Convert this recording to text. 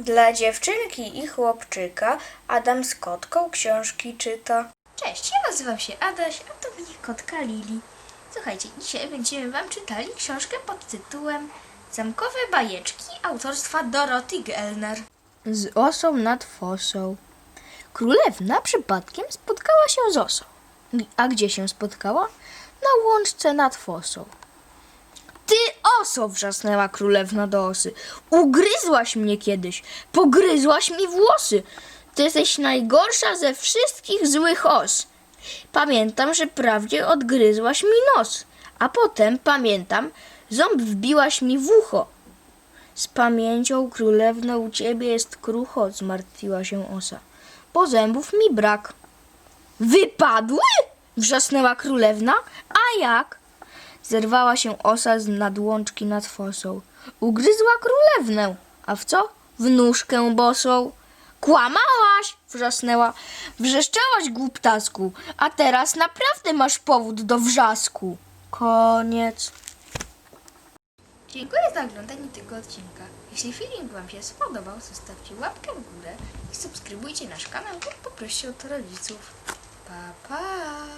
Dla dziewczynki i chłopczyka Adam z kotką książki czyta. Cześć, ja nazywam się Adaś, a to mnie kotka Lili. Słuchajcie, dzisiaj będziemy Wam czytali książkę pod tytułem Zamkowe bajeczki autorstwa Doroty Gelner. z osą nad fosą. Królewna przypadkiem spotkała się z osą. A gdzie się spotkała? Na łączce nad fosą. Oso! wrzasnęła królewna do osy. Ugryzłaś mnie kiedyś. Pogryzłaś mi włosy. Ty jesteś najgorsza ze wszystkich złych os. Pamiętam, że prawdzie odgryzłaś mi nos. A potem, pamiętam, ząb wbiłaś mi w ucho. Z pamięcią królewno u ciebie jest krucho, zmartwiła się osa. Bo zębów mi brak. Wypadły? Wrzasnęła królewna. A jak? Zerwała się osa z nadłączki nad fosą. Ugryzła królewnę. A w co? W nóżkę bosą. Kłamałaś! wrzasnęła. Wrzeszczałaś, głuptasku. A teraz naprawdę masz powód do wrzasku. Koniec. Dziękuję za oglądanie tego odcinka. Jeśli film Wam się spodobał, zostawcie łapkę w górę i subskrybujcie nasz kanał lub poproście o to rodziców. Pa, pa!